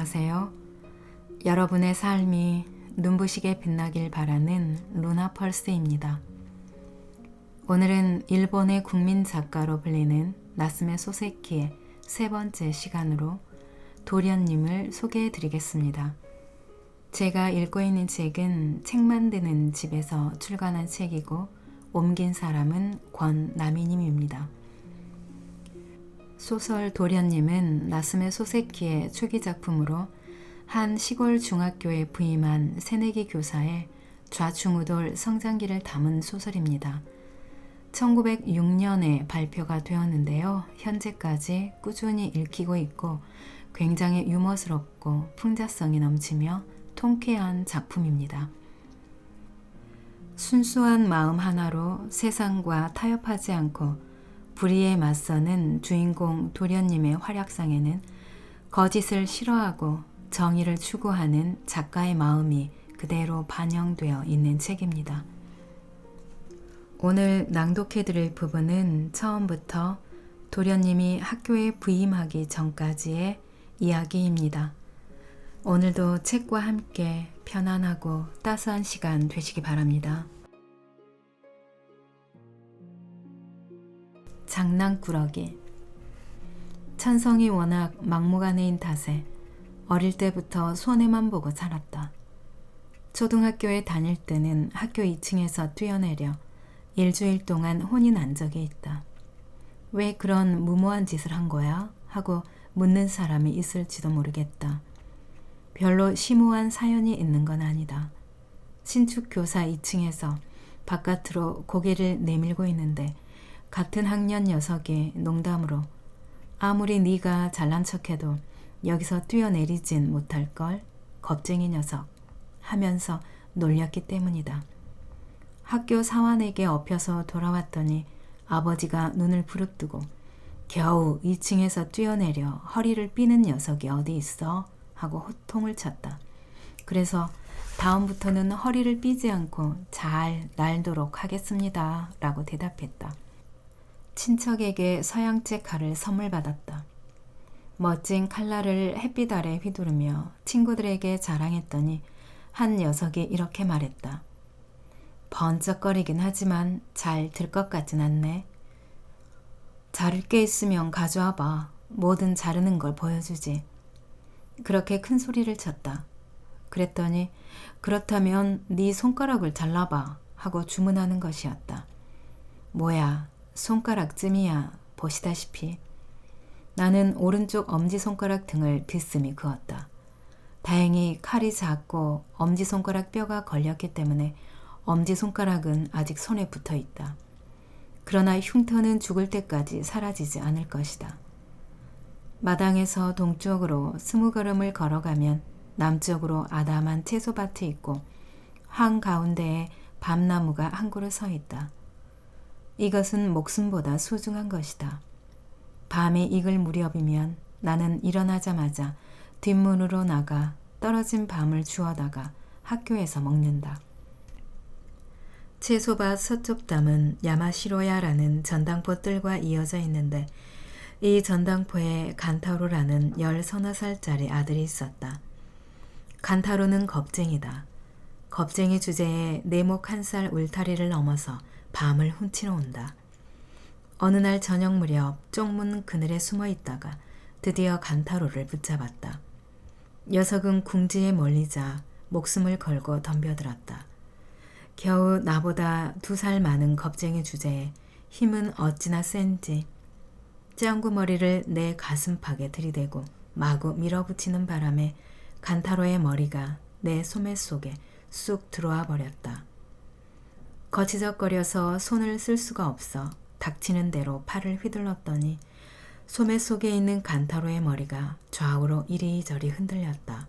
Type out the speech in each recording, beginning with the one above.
안녕하세요. 여러분의 삶이 눈부시게 빛나길 바라는 루나 펄스입니다. 오늘은 일본의 국민 작가로 불리는 나스메 소세키의 세 번째 시간으로 도련님을 소개해 드리겠습니다. 제가 읽고 있는 책은 책 만드는 집에서 출간한 책이고 옮긴 사람은 권나미님입니다. 소설 도련님은 나스메 소세키의 초기 작품으로 한 시골 중학교에 부임한 새내기 교사의 좌충우돌 성장기를 담은 소설입니다. 1906년에 발표가 되었는데요. 현재까지 꾸준히 읽히고 있고 굉장히 유머스럽고 풍자성이 넘치며 통쾌한 작품입니다. 순수한 마음 하나로 세상과 타협하지 않고 불의에 맞서는 주인공 도련님의 활약상에는 거짓을 싫어하고 정의를 추구하는 작가의 마음이 그대로 반영되어 있는 책입니다. 오늘 낭독해 드릴 부분은 처음부터 도련님이 학교에 부임하기 전까지의 이야기입니다. 오늘도 책과 함께 편안하고 따스한 시간 되시기 바랍니다. 장난꾸러기 찬성이 워낙 막무가내인 탓에 어릴 때부터 손해만 보고 살았다. 초등학교에 다닐 때는 학교 2층에서 뛰어내려 일주일 동안 혼이 난 적이 있다. 왜 그런 무모한 짓을 한 거야? 하고 묻는 사람이 있을지도 모르겠다. 별로 심오한 사연이 있는 건 아니다. 신축 교사 2층에서 바깥으로 고개를 내밀고 있는데 같은 학년 녀석이 농담으로 아무리 네가 잘난 척해도 여기서 뛰어내리진 못할걸 겁쟁이 녀석 하면서 놀렸기 때문이다. 학교 사환에게 엎혀서 돌아왔더니 아버지가 눈을 부릅뜨고 겨우 2층에서 뛰어내려 허리를 삐는 녀석이 어디 있어? 하고 호통을 쳤다. 그래서 다음부터는 허리를 삐지 않고 잘 날도록 하겠습니다. 라고 대답했다. 친척에게 서양제 칼을 선물 받았다. 멋진 칼날을 햇빛 아래 휘두르며 친구들에게 자랑했더니 한 녀석이 이렇게 말했다. 번쩍거리긴 하지만 잘 들 것 같진 않네. 자를 게 있으면 가져와 봐. 뭐든 자르는 걸 보여주지. 그렇게 큰 소리를 쳤다. 그랬더니 그렇다면 네 손가락을 잘라봐 하고 주문하는 것이었다. 뭐야 손가락쯤이야 보시다시피 나는 오른쪽 엄지손가락 등을 비스듬히 그었다. 다행히 칼이 작고 엄지손가락 뼈가 걸렸기 때문에 엄지손가락은 아직 손에 붙어 있다. 그러나 흉터는 죽을 때까지 사라지지 않을 것이다. 마당에서 동쪽으로 스무 걸음을 걸어가면 남쪽으로 아담한 채소밭이 있고 한가운데에 밤나무가 한 그루 서 있다. 이것은 목숨보다 소중한 것이다. 밤이 익을 무렵이면 나는 일어나자마자 뒷문으로 나가 떨어진 밤을 주워다가 학교에서 먹는다. 채소밭 서쪽 담은 야마시로야라는 전당포 뜰과 이어져 있는데 이 전당포에 간타로라는 열 서너 살짜리 아들이 있었다. 간타로는 겁쟁이다. 겁쟁이 주제에 내목 한살 울타리를 넘어서 밤을 훔치러 온다. 어느 날 저녁 무렵 쪽문 그늘에 숨어 있다가 드디어 간타로를 붙잡았다. 녀석은 궁지에 몰리자 목숨을 걸고 덤벼들었다. 겨우 나보다 두 살 많은 겁쟁이 주제에 힘은 어찌나 센지 짱구머리를 내 가슴팍에 들이대고 마구 밀어붙이는 바람에 간타로의 머리가 내 소매 속에 쑥 들어와 버렸다. 거치적거려서 손을 쓸 수가 없어 닥치는 대로 팔을 휘둘렀더니 소매 속에 있는 간타로의 머리가 좌우로 이리저리 흔들렸다.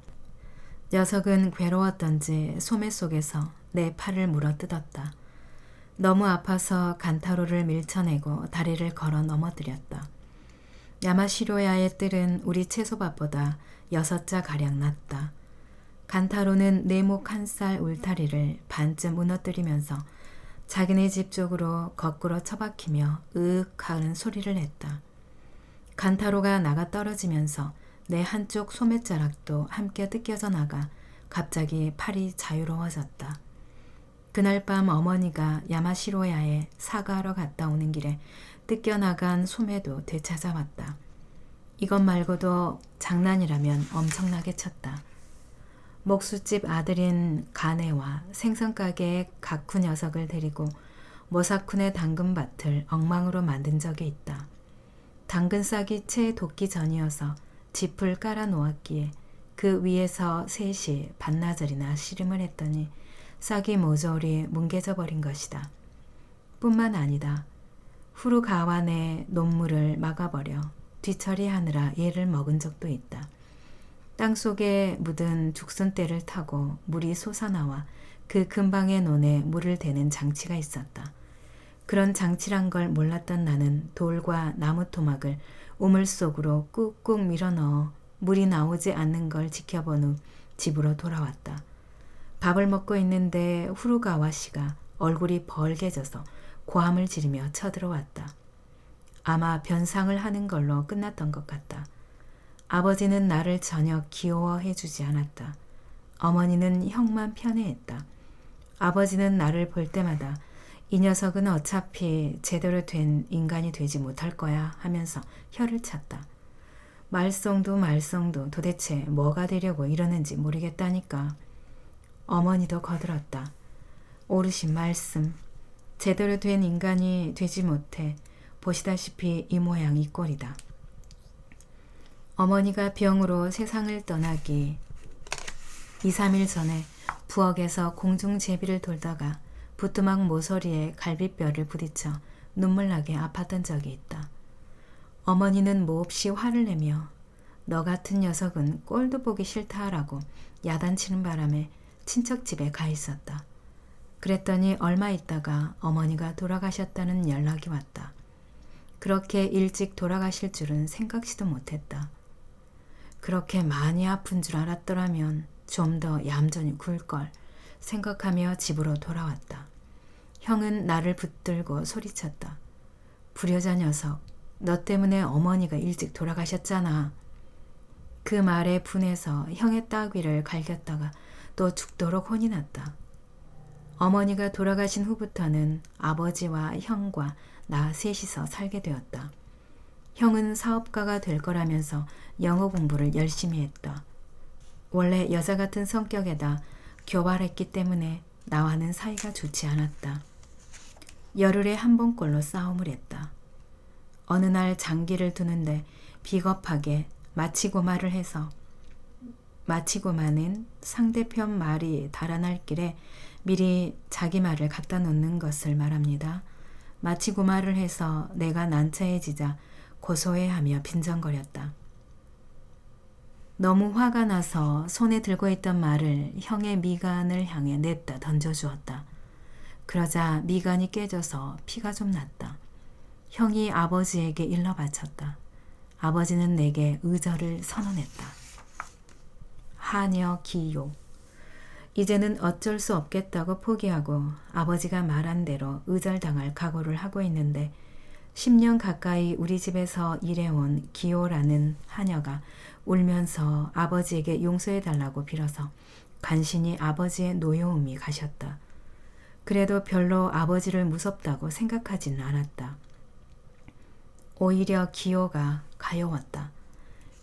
녀석은 괴로웠던지 소매 속에서 내 팔을 물어뜯었다. 너무 아파서 간타로를 밀쳐내고 다리를 걸어 넘어뜨렸다. 야마시로야의 뜰은 우리 채소밭보다 여섯 자 가량 낮다. 간타로는 내 목 한 살 울타리를 반쯤 무너뜨리면서 자기네 집 쪽으로 거꾸로 처박히며 으윽 하는 소리를 냈다. 간타로가 나가 떨어지면서 내 한쪽 소매자락도 함께 뜯겨져 나가 갑자기 팔이 자유로워졌다. 그날 밤 어머니가 야마시로야에 사과하러 갔다 오는 길에 뜯겨나간 소매도 되찾아왔다. 이것 말고도 장난이라면 엄청나게 쳤다. 목수집 아들인 가네와 생선가게의 가쿠 녀석을 데리고 모사쿤의 당근밭을 엉망으로 만든 적이 있다. 당근 싹이 채 돋기 전이어서 짚을 깔아 놓았기에 그 위에서 셋이 반나절이나 씨름을 했더니 싹이 모조리 뭉개져 버린 것이다. 뿐만 아니다. 후루가완의 논물을 막아버려 뒤처리하느라 얘를 먹은 적도 있다. 땅 속에 묻은 죽순대를 타고 물이 솟아나와 그 근방의 논에 물을 대는 장치가 있었다. 그런 장치란 걸 몰랐던 나는 돌과 나무 토막을 우물 속으로 꾹꾹 밀어넣어 물이 나오지 않는 걸 지켜본 후 집으로 돌아왔다. 밥을 먹고 있는데 후루가와 씨가 얼굴이 벌게져서 고함을 지르며 쳐들어왔다. 아마 변상을 하는 걸로 끝났던 것 같다. 아버지는 나를 전혀 귀여워해 주지 않았다. 어머니는 형만 편애했다. 아버지는 나를 볼 때마다 이 녀석은 어차피 제대로 된 인간이 되지 못할 거야 하면서 혀를 찼다. 말썽도 말썽도 도대체 뭐가 되려고 이러는지 모르겠다니까. 어머니도 거들었다. 오르신 말씀. 제대로 된 인간이 되지 못해 보시다시피 이 모양 이 꼴이다. 어머니가 병으로 세상을 떠나기 2, 3일 전에 부엌에서 공중제비를 돌다가 부뚜막 모서리에 갈비뼈를 부딪혀 눈물나게 아팠던 적이 있다. 어머니는 몹시 화를 내며 너 같은 녀석은 꼴도 보기 싫다라고 야단치는 바람에 친척 집에 가 있었다. 그랬더니 얼마 있다가 어머니가 돌아가셨다는 연락이 왔다. 그렇게 일찍 돌아가실 줄은 생각지도 못했다. 그렇게 많이 아픈 줄 알았더라면 좀 더 얌전히 굴걸 생각하며 집으로 돌아왔다. 형은 나를 붙들고 소리쳤다. 불효자 녀석, 너 때문에 어머니가 일찍 돌아가셨잖아. 그 말에 분해서 형의 따귀를 갈겼다가 또 죽도록 혼이 났다. 어머니가 돌아가신 후부터는 아버지와 형과 나 셋이서 살게 되었다. 형은 사업가가 될 거라면서 영어 공부를 열심히 했다. 원래 여자 같은 성격에다 교활했기 때문에 나와는 사이가 좋지 않았다. 열흘에 한 번꼴로 싸움을 했다. 어느 날 장기를 두는데 비겁하게 마치고 말을 해서 마치고만은 상대편 말이 달아날 길에 미리 자기 말을 갖다 놓는 것을 말합니다. 마치고 말을 해서 내가 난처해지자 고소해하며 빈정거렸다. 너무 화가 나서 손에 들고 있던 말을 형의 미간을 향해 냅다 던져주었다. 그러자 미간이 깨져서 피가 좀 났다. 형이 아버지에게 일러 바쳤다. 아버지는 내게 의절을 선언했다. 하녀 기요. 이제는 어쩔 수 없겠다고 포기하고 아버지가 말한 대로 의절당할 각오를 하고 있는데 10년 가까이 우리 집에서 일해온 기호라는 하녀가 울면서 아버지에게 용서해달라고 빌어서 간신히 아버지의 노여움이 가셨다. 그래도 별로 아버지를 무섭다고 생각하진 않았다. 오히려 기호가 가여웠다.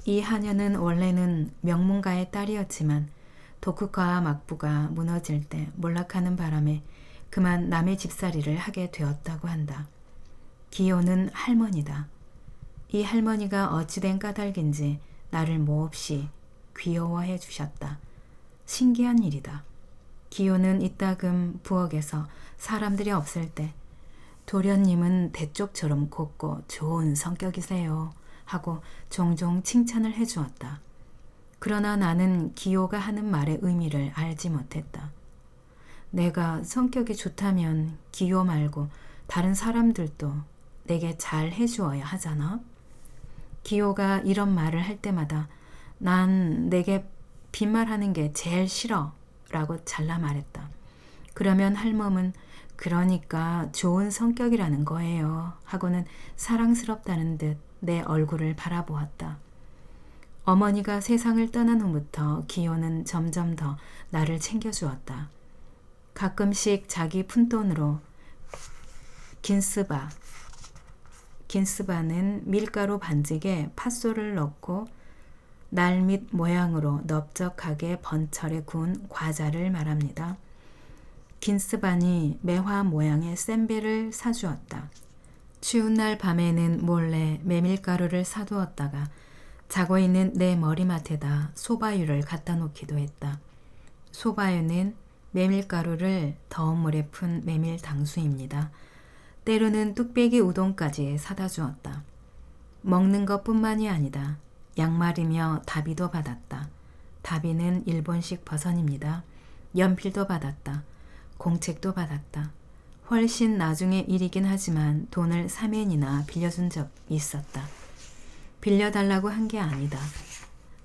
이 하녀는 원래는 명문가의 딸이었지만 도쿠가와 막부가 무너질 때 몰락하는 바람에 그만 남의 집살이를 하게 되었다고 한다. 기호는 할머니다. 이 할머니가 어찌된 까닭인지 나를 몹시 귀여워해 주셨다. 신기한 일이다. 기호는 이따금 부엌에서 사람들이 없을 때 도련님은 대쪽처럼 곱고 좋은 성격이세요 하고 종종 칭찬을 해 주었다. 그러나 나는 기호가 하는 말의 의미를 알지 못했다. 내가 성격이 좋다면 기호 말고 다른 사람들도 내게 잘 해주어야 하잖아. 기호가 이런 말을 할 때마다 난 내게 빈말하는 게 제일 싫어 라고 잘라 말했다. 그러면 할멈은 그러니까 좋은 성격이라는 거예요 하고는 사랑스럽다는 듯 내 얼굴을 바라보았다. 어머니가 세상을 떠난 후부터 기호는 점점 더 나를 챙겨주었다. 가끔씩 자기 푼돈으로 긴스바, 긴스바는 밀가루 반죽에 팥소를 넣고 날 밑 모양으로 넓적하게 번철에 구운 과자를 말합니다. 긴스반이 매화 모양의 샌베를 사주었다. 추운 날 밤에는 몰래 메밀가루를 사두었다가 자고 있는 내 머리맡에다 소바유를 갖다 놓기도 했다. 소바유는 메밀가루를 더운 물에 푼 메밀 당수입니다. 때로는 뚝배기 우동까지 사다 주었다. 먹는 것뿐만이 아니다. 양말이며 다비도 받았다. 다비는 일본식 버선입니다. 연필도 받았다. 공책도 받았다. 훨씬 나중의 일이긴 하지만 돈을 3엔이나 빌려준 적 있었다. 빌려달라고 한 게 아니다.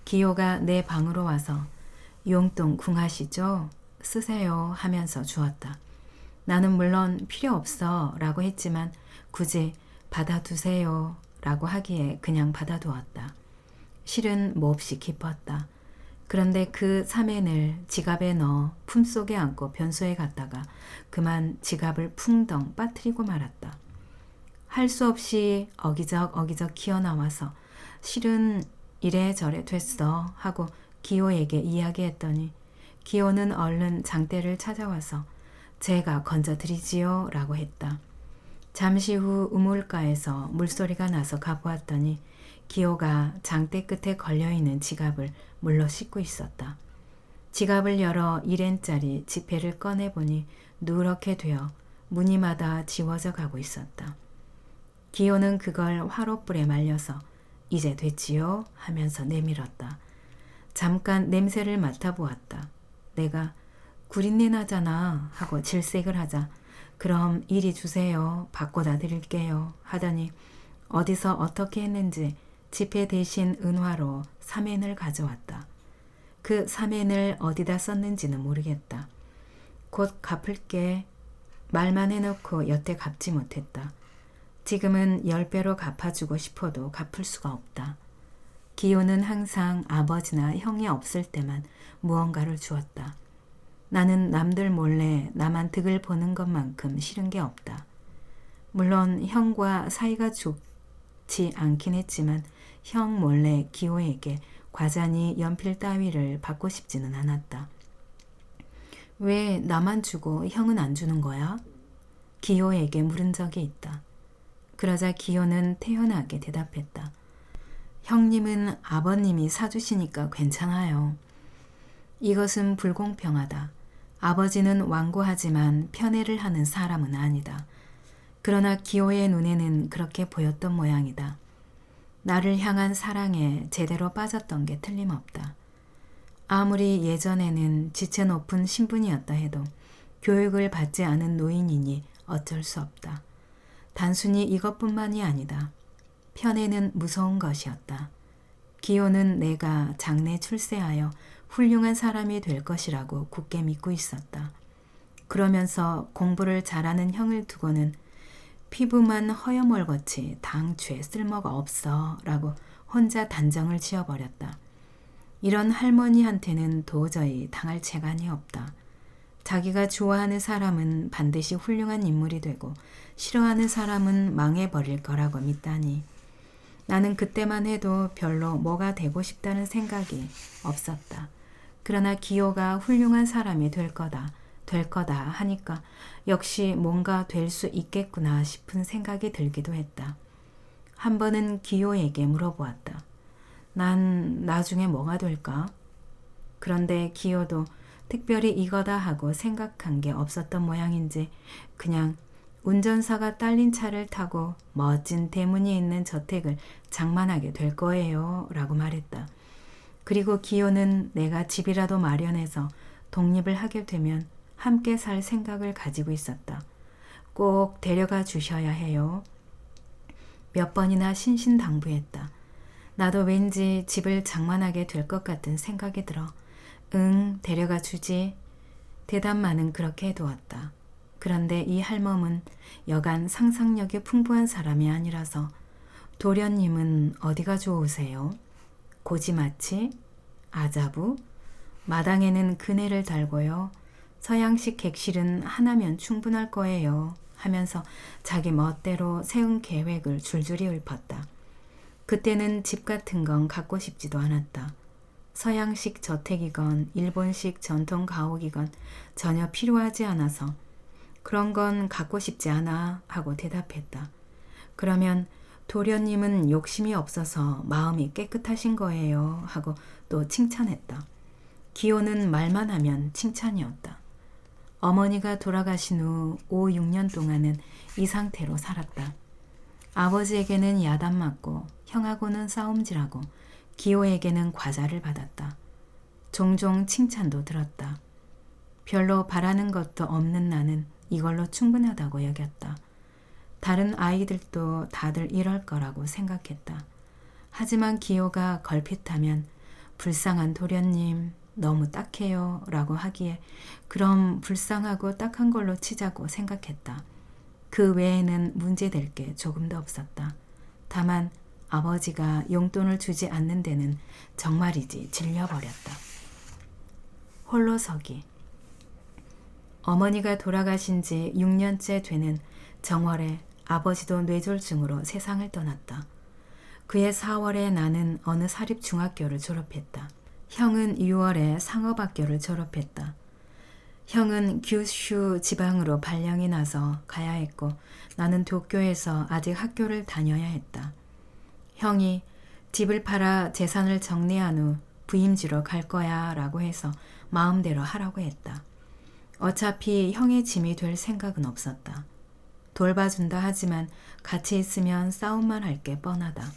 기호가 내 방으로 와서 용돈 궁하시죠? 쓰세요 하면서 주었다. 나는 물론 필요 없어 라고 했지만 굳이 받아두세요 라고 하기에 그냥 받아두었다. 실은 몹시 기뻤다. 그런데 그 3엔을 지갑에 넣어 품속에 안고 변소에 갔다가 그만 지갑을 풍덩 빠뜨리고 말았다. 할 수 없이 어기적 어기적 기어 나와서 실은 이래저래 됐어 하고 기호에게 이야기했더니 기호는 얼른 장대를 찾아와서 제가 건져드리지요 라고 했다. 잠시 후 우물가에서 물소리가 나서 가보았더니 기호가 장대 끝에 걸려있는 지갑을 물러 씻고 있었다. 지갑을 열어 1엔짜리 지폐를 꺼내보니 누렇게 되어 무늬마다 지워져 가고 있었다. 기호는 그걸 화롯불에 말려서 이제 됐지요 하면서 내밀었다. 잠깐 냄새를 맡아보았다. 내가 구린내 나잖아 하고 질색을 하자 그럼 이리 주세요 바꿔다 드릴게요 하더니 어디서 어떻게 했는지 지폐 대신 은화로 3엔을 가져왔다. 그 3엔을 어디다 썼는지는 모르겠다. 곧 갚을게 말만 해놓고 여태 갚지 못했다. 지금은 10배로 갚아주고 싶어도 갚을 수가 없다. 기호는 항상 아버지나 형이 없을 때만 무언가를 주었다. 나는 남들 몰래 나만 득을 보는 것만큼 싫은 게 없다. 물론 형과 사이가 좋지 않긴 했지만 형 몰래 기호에게 과자니 연필 따위를 받고 싶지는 않았다. 왜 나만 주고 형은 안 주는 거야? 기호에게 물은 적이 있다. 그러자 기호는 태연하게 대답했다. 형님은 아버님이 사주시니까 괜찮아요. 이것은 불공평하다. 아버지는 완고하지만 편애를 하는 사람은 아니다. 그러나 기호의 눈에는 그렇게 보였던 모양이다. 나를 향한 사랑에 제대로 빠졌던 게 틀림없다. 아무리 예전에는 지체 높은 신분이었다 해도 교육을 받지 않은 노인이니 어쩔 수 없다. 단순히 이것뿐만이 아니다. 편애는 무서운 것이었다. 기호는 내가 장래 출세하여 훌륭한 사람이 될 것이라고 굳게 믿고 있었다. 그러면서 공부를 잘하는 형을 두고는 피부만 허여멀겋지 당최 쓸모가 없어 라고 혼자 단정을 지어버렸다. 이런 할머니한테는 도저히 당할 재간이 없다. 자기가 좋아하는 사람은 반드시 훌륭한 인물이 되고 싫어하는 사람은 망해버릴 거라고 믿다니. 나는 그때만 해도 별로 뭐가 되고 싶다는 생각이 없었다. 그러나 기호가 훌륭한 사람이 될 거다. 될 거다 하니까 역시 뭔가 될 수 있겠구나 싶은 생각이 들기도 했다. 한 번은 기호에게 물어보았다. 난 나중에 뭐가 될까? 그런데 기호도 특별히 이거다 하고 생각한 게 없었던 모양인지 그냥 운전사가 딸린 차를 타고 멋진 대문이 있는 저택을 장만하게 될 거예요. 라고 말했다. 그리고 기호는 내가 집이라도 마련해서 독립을 하게 되면 함께 살 생각을 가지고 있었다. 꼭 데려가 주셔야 해요. 몇 번이나 신신당부했다. 나도 왠지 집을 장만하게 될 것 같은 생각이 들어 응, 데려가 주지. 대답만은 그렇게 해두었다. 그런데 이 할멈은 여간 상상력이 풍부한 사람이 아니라서 도련님은 어디가 좋으세요? 고지마치, 아자부, 마당에는 그네를 달고요. 서양식 객실은 하나면 충분할 거예요. 하면서 자기 멋대로 세운 계획을 줄줄이 읊었다. 그때는 집 같은 건 갖고 싶지도 않았다. 서양식 저택이건 일본식 전통 가옥이건 전혀 필요하지 않아서 그런 건 갖고 싶지 않아 하고 대답했다. 그러면 도련님은 욕심이 없어서 마음이 깨끗하신 거예요 하고 또 칭찬했다. 기호는 말만 하면 칭찬이었다. 어머니가 돌아가신 후 5, 6년 동안은 이 상태로 살았다. 아버지에게는 야단 맞고 형하고는 싸움질하고 기호에게는 과자를 받았다. 종종 칭찬도 들었다. 별로 바라는 것도 없는 나는 이걸로 충분하다고 여겼다. 다른 아이들도 다들 이럴 거라고 생각했다. 하지만 기호가 걸핏하면 불쌍한 도련님 너무 딱해요 라고 하기에 그럼 불쌍하고 딱한 걸로 치자고 생각했다. 그 외에는 문제될 게 조금도 없었다. 다만 아버지가 용돈을 주지 않는 데는 정말이지 질려버렸다. 홀로서기 어머니가 돌아가신 지 6년째 되는 정월에 아버지도 뇌졸중으로 세상을 떠났다. 그해 4월에 나는 어느 사립중학교를 졸업했다. 형은 6월에 상업학교를 졸업했다. 형은 규슈 지방으로 발령이 나서 가야 했고 나는 도쿄에서 아직 학교를 다녀야 했다. 형이 집을 팔아 재산을 정리한 후 부임지로 갈 거야 라고 해서 마음대로 하라고 했다. 어차피 형의 짐이 될 생각은 없었다. 돌봐준다 하지만 같이 있으면 싸움만 할 게 뻔하다.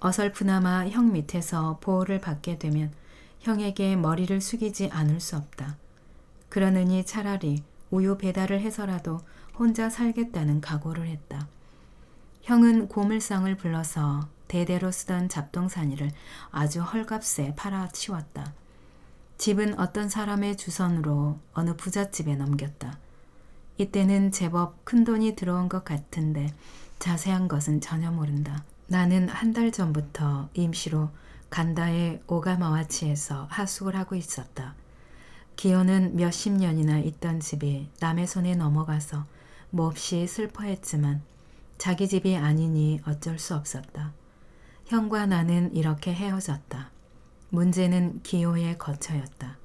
어설프나마 형 밑에서 보호를 받게 되면 형에게 머리를 숙이지 않을 수 없다. 그러느니 차라리 우유 배달을 해서라도 혼자 살겠다는 각오를 했다. 형은 고물상을 불러서 대대로 쓰던 잡동사니를 아주 헐값에 팔아치웠다. 집은 어떤 사람의 주선으로 어느 부잣집에 넘겼다. 이때는 제법 큰 돈이 들어온 것 같은데 자세한 것은 전혀 모른다. 나는 한 달 전부터 임시로 간다의 오가마와치에서 하숙을 하고 있었다. 기호는 몇십 년이나 있던 집이 남의 손에 넘어가서 몹시 슬퍼했지만 자기 집이 아니니 어쩔 수 없었다. 형과 나는 이렇게 헤어졌다. 문제는 기호의 거처였다.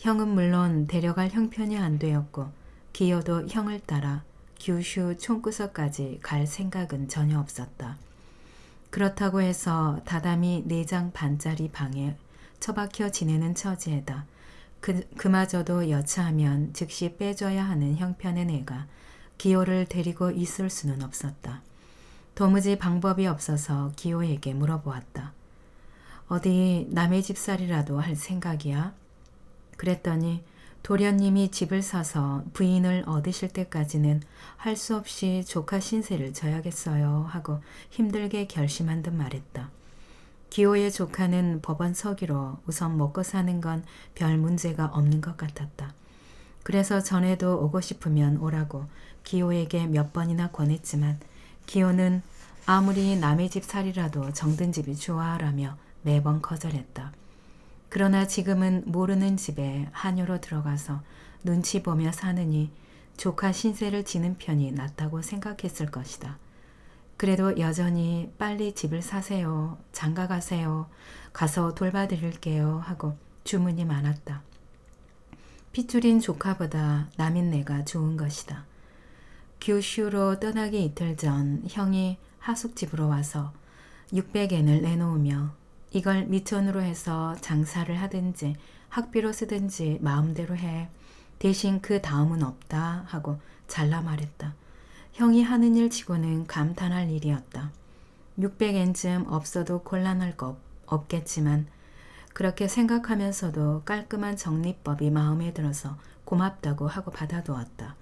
형은 물론 데려갈 형편이 안 되었고 기호도 형을 따라 규슈 총구석까지 갈 생각은 전혀 없었다. 그렇다고 해서 다담이 네 장 반짜리 방에 처박혀 지내는 처지에다 그, 그마저도 여차하면 즉시 빼줘야 하는 형편의 내가 기호를 데리고 있을 수는 없었다. 도무지 방법이 없어서 기호에게 물어보았다. 어디 남의 집살이라도 할 생각이야? 그랬더니 도련님이 집을 사서 부인을 얻으실 때까지는 할 수 없이 조카 신세를 져야겠어요 하고 힘들게 결심한 듯 말했다. 기호의 조카는 법원 서기로 우선 먹고 사는 건 별 문제가 없는 것 같았다. 그래서 전에도 오고 싶으면 오라고 기호에게 몇 번이나 권했지만 기호는 아무리 남의 집 살이라도 정든 집이 좋아하라며 매번 거절했다. 그러나 지금은 모르는 집에 한여로 들어가서 눈치 보며 사느니 조카 신세를 지는 편이 낫다고 생각했을 것이다. 그래도 여전히 빨리 집을 사세요. 장가 가세요. 가서 돌봐드릴게요. 하고 주문이 많았다. 핏줄인 조카보다 남인 내가 좋은 것이다. 규슈로 떠나기 이틀 전 형이 하숙집으로 와서 600엔을 내놓으며 이걸 미천으로 해서 장사를 하든지 학비로 쓰든지 마음대로 해. 대신 그 다음은 없다 하고 잘라 말했다. 형이 하는 일 치고는 감탄할 일이었다. 600엔쯤 없어도 곤란할 거 없겠지만 그렇게 생각하면서도 깔끔한 정리법이 마음에 들어서 고맙다고 하고 받아두었다.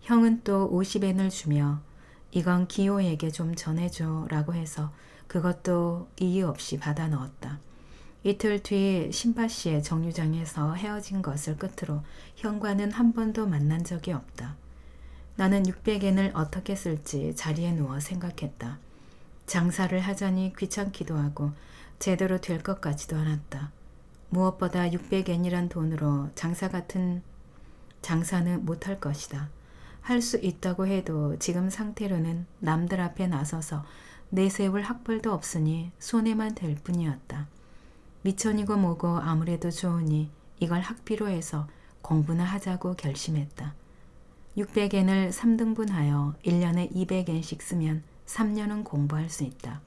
형은 또 50엔을 주며 이건 기호에게 좀 전해줘 라고 해서 그것도 이유 없이 받아 넣었다. 이틀 뒤 신바씨의 정류장에서 헤어진 것을 끝으로 형과는 한 번도 만난 적이 없다. 나는 600엔을 어떻게 쓸지 자리에 누워 생각했다. 장사를 하자니 귀찮기도 하고 제대로 될 것 같지도 않았다. 무엇보다 600엔이란 돈으로 장사 같은 장사는 못할 것이다. 할 수 있다고 해도 지금 상태로는 남들 앞에 나서서 내세울 학벌도 없으니 손해만 될 뿐이었다. 미천이고 뭐고 아무래도 좋으니 이걸 학비로 해서 공부나 하자고 결심했다. 600엔을 3등분하여 1년에 200엔씩 쓰면 3년은 공부할 수 있다.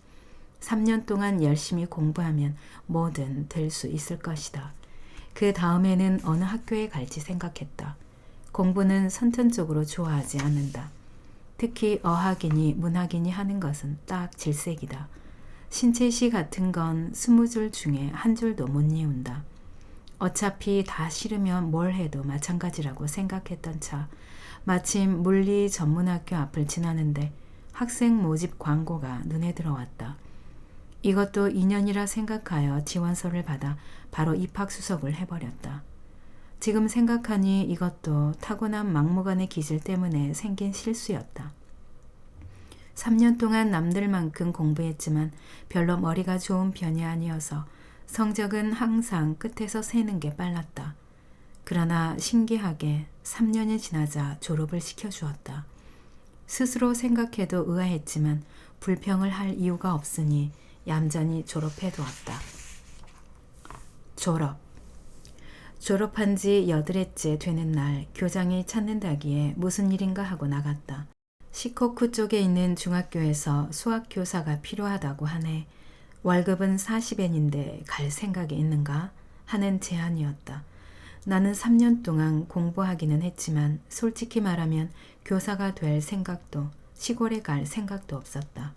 3년 동안 열심히 공부하면 뭐든 될 수 있을 것이다. 그 다음에는 어느 학교에 갈지 생각했다. 공부는 선천적으로 좋아하지 않는다. 특히 어학이니 문학이니 하는 것은 딱 질색이다. 신체시 같은 건 스무 줄 중에 한 줄도 못 이운다. 어차피 다 싫으면 뭘 해도 마찬가지라고 생각했던 차 마침 물리 전문학교 앞을 지나는데 학생 모집 광고가 눈에 들어왔다. 이것도 인연이라 생각하여 지원서를 받아 바로 입학 수석을 해버렸다. 지금 생각하니 이것도 타고난 막무가내 기질 때문에 생긴 실수였다. 3년 동안 남들만큼 공부했지만 별로 머리가 좋은 편이 아니어서 성적은 항상 끝에서 새는 게 빨랐다. 그러나 신기하게 3년이 지나자 졸업을 시켜주었다. 스스로 생각해도 의아했지만 불평을 할 이유가 없으니 얌전히 졸업해두었다. 졸업. 졸업한 지 여드레째 되는 날 교장이 찾는다기에 무슨 일인가 하고 나갔다. 시코쿠 쪽에 있는 중학교에서 수학 교사가 필요하다고 하네. 월급은 40엔인데 갈 생각이 있는가? 하는 제안이었다. 나는 3년 동안 공부하기는 했지만 솔직히 말하면 교사가 될 생각도 시골에 갈 생각도 없었다.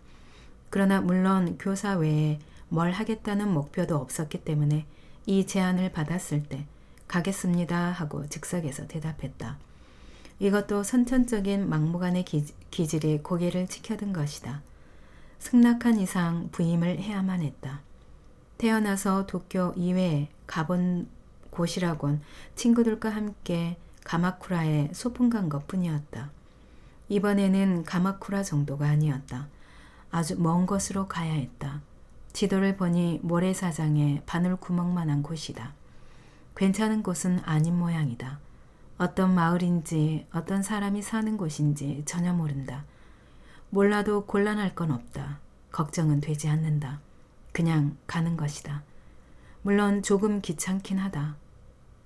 그러나 물론 교사 외에 뭘 하겠다는 목표도 없었기 때문에 이 제안을 받았을 때 가겠습니다 하고 즉석에서 대답했다. 이것도 선천적인 막무가내 기, 기질이 고개를 치켜든 것이다. 승낙한 이상 부임을 해야만 했다. 태어나서 도쿄 이외에 가본 곳이라곤 친구들과 함께 가마쿠라에 소풍 간 것 뿐이었다. 이번에는 가마쿠라 정도가 아니었다. 아주 먼 곳으로 가야 했다. 지도를 보니 모래사장에 바늘 구멍만한 곳이다. 괜찮은 곳은 아닌 모양이다. 어떤 마을인지 어떤 사람이 사는 곳인지 전혀 모른다. 몰라도 곤란할 건 없다. 걱정은 되지 않는다. 그냥 가는 것이다. 물론 조금 귀찮긴 하다.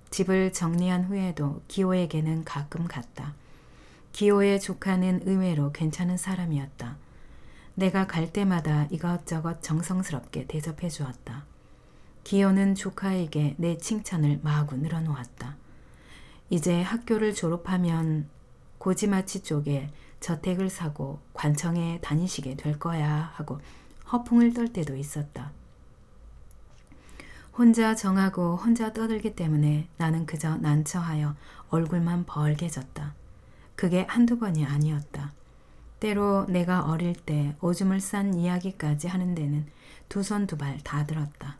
집을 정리한 후에도 기호에게는 가끔 갔다. 기호의 조카는 의외로 괜찮은 사람이었다. 내가 갈 때마다 이것저것 정성스럽게 대접해 주었다. 기호는 조카에게 내 칭찬을 마구 늘어놓았다. 이제 학교를 졸업하면 고지마치 쪽에 저택을 사고 관청에 다니시게 될 거야 하고 허풍을 떨 때도 있었다. 혼자 정하고 혼자 떠들기 때문에 나는 그저 난처하여 얼굴만 벌게졌다. 그게 한두 번이 아니었다. 때로 내가 어릴 때 오줌을 싼 이야기까지 하는 데는 두 손 두 발 다 들었다.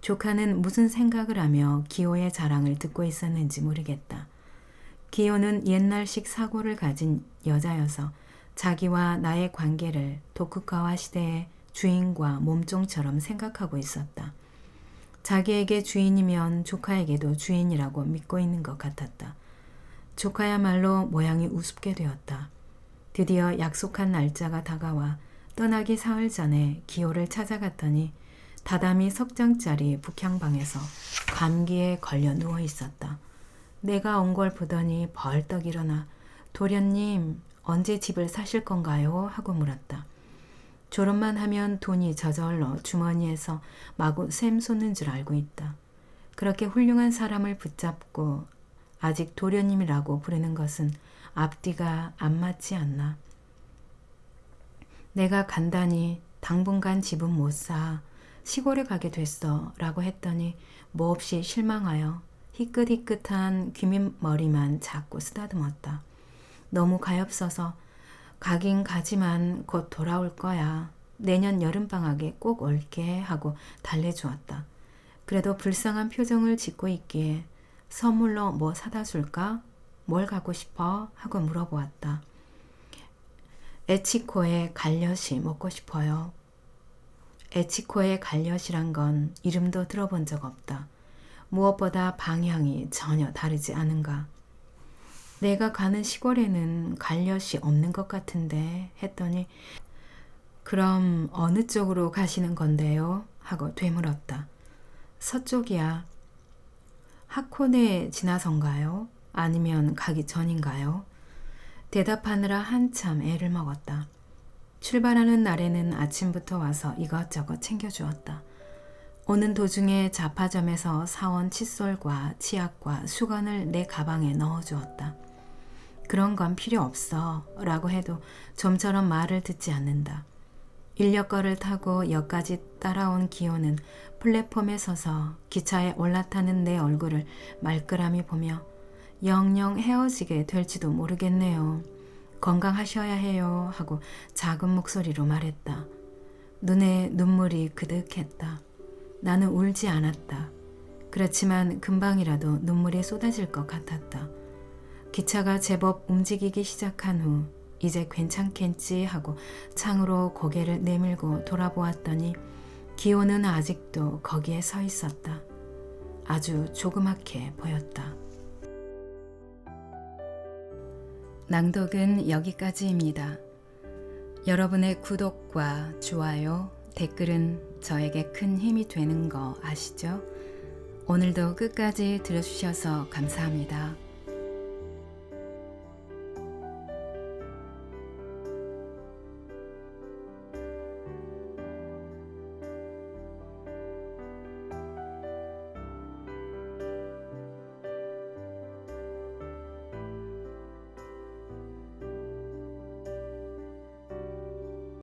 조카는 무슨 생각을 하며 기호의 자랑을 듣고 있었는지 모르겠다. 기호는 옛날식 사고를 가진 여자여서 자기와 나의 관계를 도쿠가와 시대의 주인과 몸종처럼 생각하고 있었다. 자기에게 주인이면 조카에게도 주인이라고 믿고 있는 것 같았다. 조카야말로 모양이 우습게 되었다. 드디어 약속한 날짜가 다가와 떠나기 사흘 전에 기호를 찾아갔더니 다다미 석 장짜리 북향방에서 감기에 걸려 누워 있었다. 내가 온 걸 보더니 벌떡 일어나 도련님 언제 집을 사실 건가요? 하고 물었다. 졸업만 하면 돈이 저절로 주머니에서 마구 샘 솟는 줄 알고 있다. 그렇게 훌륭한 사람을 붙잡고 아직 도련님이라고 부르는 것은 앞뒤가 안 맞지 않나. 내가 간단히 당분간 집은 못 사. 시골에 가게 됐어. 라고 했더니 몹시 실망하여 희끗희끗한 귀밑머리만 자꾸 쓰다듬었다. 너무 가엾어서 가긴 가지만 곧 돌아올 거야. 내년 여름방학에 꼭 올게 하고 달래주었다. 그래도 불쌍한 표정을 짓고 있기에 선물로 뭐 사다 줄까? 뭘 갖고 싶어? 하고 물어보았다. 에치코의 갈엿이 먹고 싶어요. 에치코의 갈엿이란 건 이름도 들어본 적 없다. 무엇보다 방향이 전혀 다르지 않은가. 내가 가는 시골에는 갈엿이 없는 것 같은데 했더니 그럼 어느 쪽으로 가시는 건데요? 하고 되물었다. 서쪽이야. 하코네 지나선가요? 아니면 가기 전인가요? 대답하느라 한참 애를 먹었다. 출발하는 날에는 아침부터 와서 이것저것 챙겨주었다. 오는 도중에 자파점에서 사온 칫솔과 치약과 수건을 내 가방에 넣어주었다. 그런 건 필요 없어 라고 해도 좀처럼 말을 듣지 않는다. 인력거를 타고 역까지 따라온 기호는 플랫폼에 서서 기차에 올라타는 내 얼굴을 말끄라미 보며 영영 헤어지게 될지도 모르겠네요. 건강하셔야 해요 하고 작은 목소리로 말했다. 눈에 눈물이 그득했다. 나는 울지 않았다. 그렇지만 금방이라도 눈물이 쏟아질 것 같았다. 기차가 제법 움직이기 시작한 후 이제 괜찮겠지 하고 창으로 고개를 내밀고 돌아보았더니 기호는 아직도 거기에 서 있었다. 아주 조그맣게 보였다. 낭독은 여기까지입니다. 여러분의 구독과 좋아요, 댓글은 저에게 큰 힘이 되는 거 아시죠? 오늘도 끝까지 들어주셔서 감사합니다.